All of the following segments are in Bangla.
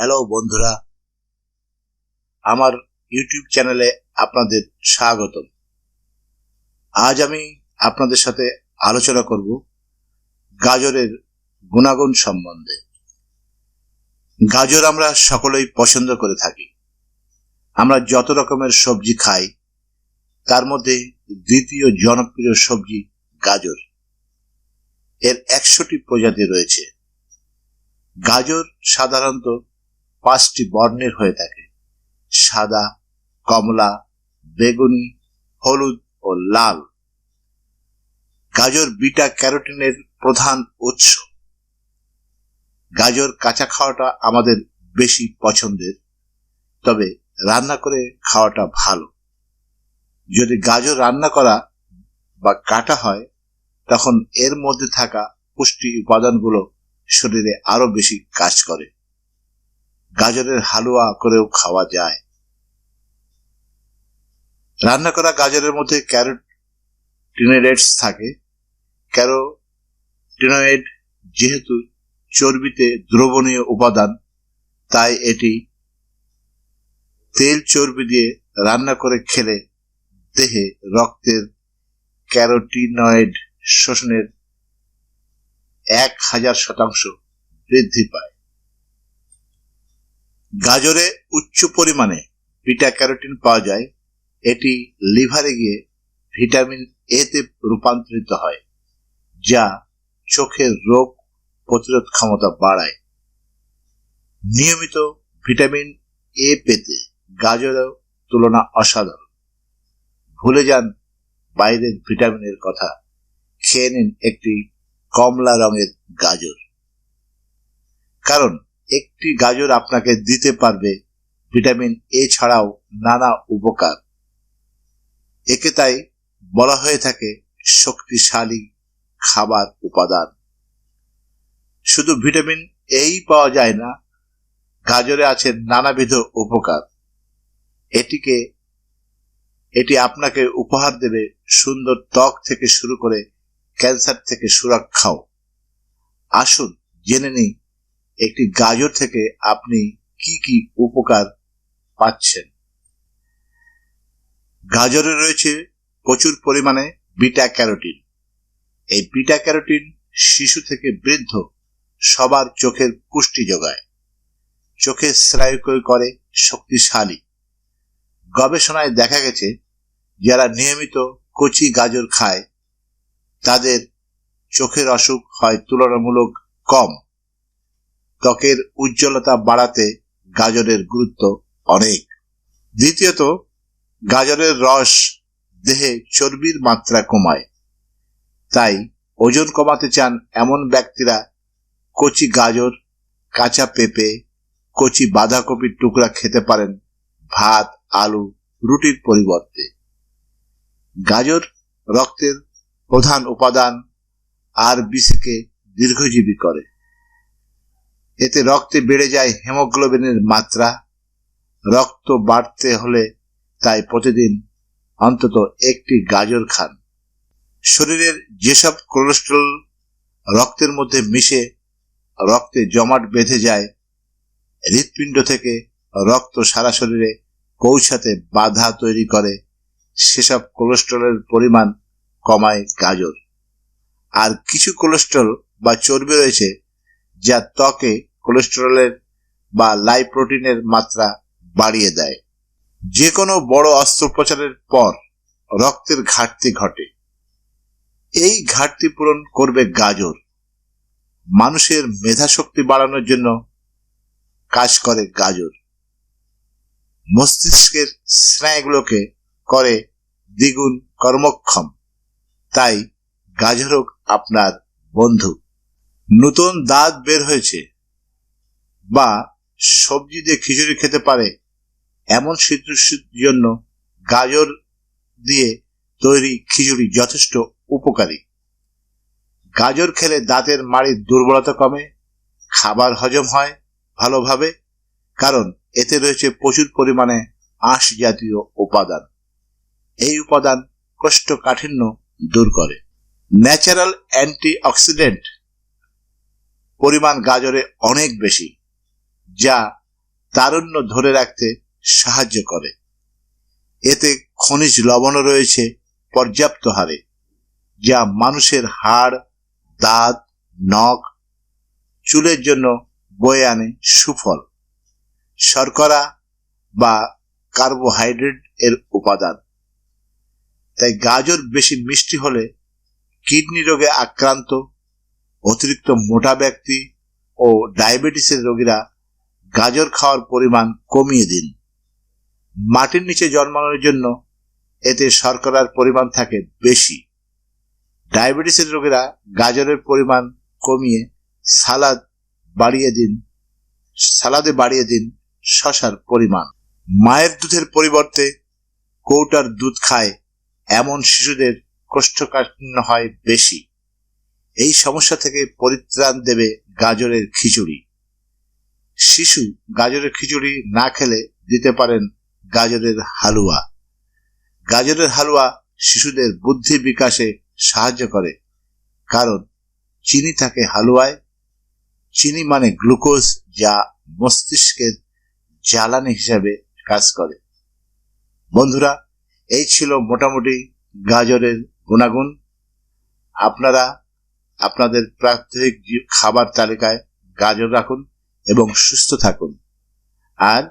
হ্যালো বন্ধুরা, আমার ইউটিউব চ্যানেলে আপনাদের স্বাগতম। আজ আমি আপনাদের সাথে আলোচনা করব গাজরের গুণাগুণ সম্বন্ধে। গাজর আমরা সকলেই পছন্দ করে থাকি। আমরা যত রকমের সবজি খাই, তার মধ্যে দ্বিতীয় জনপ্রিয় সবজি গাজর। এর একশোটি প্রজাতি রয়েছে। গাজর সাধারণত পাঁচটি বর্ণের হয়ে থাকে। সাদা, কমলা, বেগুনি, হলুদ ও লাল। গাজর, বিটা, ক্যারোটিনের প্রধান উৎস। গাজর কাঁচা খাওয়াটা আমাদের বেশি পছন্দের, তবে রান্না করে খাওয়াটা ভালো। যদি গাজর রান্না করা বা কাটা হয়, তখন এর মধ্যে থাকা পুষ্টি উপাদানগুলো শরীরে আরও বেশি কাজ করে। গাজরের হালুয়া করেও খাওয়া যায়। রান্না করা গাজরের মধ্যে ক্যারোটিনোয়েডস থাকে। ক্যারোটিনোয়েড যেহেতু চর্বিতে দ্রবণীয় উপাদান, তাই এটি তেল চর্বি দিয়ে রান্না করে খেলে দেহে রক্তের ক্যারোটিনয়েড শোষণের এক হাজার শতাংশ বৃদ্ধি পায়। গাজরে উচ্চ পরিমাণে বিটা ক্যারোটিন পাওয়া যায়। এটি লিভারে গিয়ে ভিটামিন এ তে রূপান্তরিত হয়, যা চোখের রোগ প্রতিরোধ ক্ষমতা বাড়ায়। নিয়মিত ভিটামিন এ পেতে গাজরের তুলনা অসাধারণ। ভুলে যান বাইরের ভিটামিনের কথা। খেয়ে নিন একটি কমলা রঙের গাজর। কারণ একটি গাজর আপনাকে দিতে পারবে। ভিটামিন এ ছাড়াও নানা উপকার। একে তাই বলা হয়ে থাকে শক্তিশালী খাবার উপাদান। শুধু ভিটামিন এই পাওয়া যায় না, গাজরে আছে নানাবিধ উপকার। এটিকে, এটি আপনাকে উপহার দেবে সুন্দর ত্বক থেকে শুরু করে ক্যান্সার থেকে সুরক্ষাও। আসুন জেনে নিই একটি গাজর থেকে আপনি কি কি উপকার পাচ্ছেন? গাজরে রয়েছে প্রচুর পরিমাণে বিটা ক্যারোটিন। এই বিটা ক্যারোটিন শিশু থেকে বৃদ্ধ সবার চোখের পুষ্টি যোগায়। চোখের স্নায়ুকয় করে শক্তিশালী। গবেষণায় দেখা গেছে, যারা নিয়মিত কচি গাজর খায়, তাদের চোখের অসুখ হয় তুলনামূলক কম। ত্বকের উজ্জ্বলতা বাড়াতে গাজরের গুরুত্ব অনেক। দ্বিতীয়ত, গাজরের রস দেহে চর্বির মাত্রা কমায়। তাই ওজন কমাতে চান এমন ব্যক্তিরা কচি গাজর, কাঁচা পেঁপে, কচি বাঁধাকপির টুকরা খেতে পারেন ভাত, আলু, রুটির পরিবর্তে। গাজর রক্তের প্রধান উপাদান আর বিসিকে দীর্ঘজীবী করে। এতে রক্তে বেড়ে যায় হেমোগ্লোবিনের মাত্রা। রক্ত বাড়তে হলে তাই প্রতিদিন অন্তত একটি গাজর খান। শরীরের যেসব কোলেস্ট্রল রক্তের মধ্যে মিশে রক্তে জমাট বেঁধে যায়, হৃৎপিণ্ড থেকে রক্ত সারা শরীরে পৌঁছাতে বাধা তৈরি করে, সেসব কোলেস্ট্রলের পরিমাণ কমায় গাজর। আর কিছু কোলেস্ট্রল বা চর্বি রয়েছে যা ত্বকে কোলেস্টেরলের বা লাইপ্রোটিনের মাত্রা বাড়িয়ে দেয়। যে কোনো বড় অস্ত্রোপচারের পর রক্তের ঘাটতি ঘটে। এই ঘাটতি পূরণ করবে গাজর। মানুষের মেধাশক্তি বাড়ানোর জন্য কাজ করে গাজর। মস্তিষ্কের স্নায়ুগুলোকে করে দ্বিগুণ কর্মক্ষম। তাই গাজর হোক আপনার বন্ধু। নতুন দাঁত বের হয়েছে। বা সবজি দিয়ে খিচুড়ি খেতে পারে, এমন শিশুর জন্য গাজর দিয়ে তৈরি খিচুড়ি যথেষ্ট উপকারী। গাজর খেলে দাঁতের মাড়ির দুর্বলতা কমে, খাবার হজম হয় ভালোভাবে, কারণ এতে রয়েছে প্রচুর পরিমাণে আঁশ জাতীয় উপাদান। এই উপাদান কোষ্ঠকাঠিন্য দূর করে। ন্যাচারাল অ্যান্টি অক্সিডেন্ট পরিমাণ গাজরে অনেক বেশি। যা তারুণ্য ধরে রাখতে সাহায্য করে। এতে খনিজ লবণও রয়েছে পর্যাপ্ত হারে, যা মানুষের হাড়, দাঁত, নখ, চুলের জন্য বয়ে আনে সুফল। শর্করা বা কার্বোহাইড্রেট এর উপাদান। তাই গাজর বেশি মিষ্টি হলে কিডনি রোগে আক্রান্ত, অতিরিক্ত মোটা ব্যক্তি ও ডায়াবেটিসের রোগীরা গাজর খাওয়ার পরিমাণ কমিয়ে দিন। মাটির নিচে জন্মানোর জন্য এতে শর্করার পরিমাণ থাকে বেশি। ডায়াবেটিসের রোগীরা গাজরের পরিমাণ কমিয়ে সালাদ বাড়িয়ে দিন, সালাদে বাড়িয়ে দিন শশার পরিমাণ। মায়ের দুধের পরিবর্তে কৌটার দুধ খায় এমন শিশুদের কোষ্ঠকাঠিন্য হয় বেশি। এই সমস্যা থেকে পরিত্রাণ দেবে গাজরের খিচুড়ি। শিশু গাজরের খিচুড়ি না খেলে দিতে পারেন গাজরের হালুয়া। গাজরের হালুয়া শিশুদের বুদ্ধি বিকাশে সাহায্য করে। কারণ চিনি থাকে হালুয়ায়। চিনি মানে গ্লুকোজ যা মস্তিষ্কের জ্বালানি হিসাবে কাজ করে। বন্ধুরা, এই ছিল মোটামুটি গাজরের গুণাগুণ। আপনারা আপনাদের প্রাত্যহিক খাবার তালিকায় গাজর রাখুন। এবং সুস্থ থাকুন। আর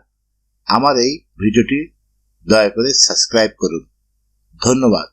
আমার এই ভিডিওটি দয়া করে সাবস্ক্রাইব করুন। ধন্যবাদ।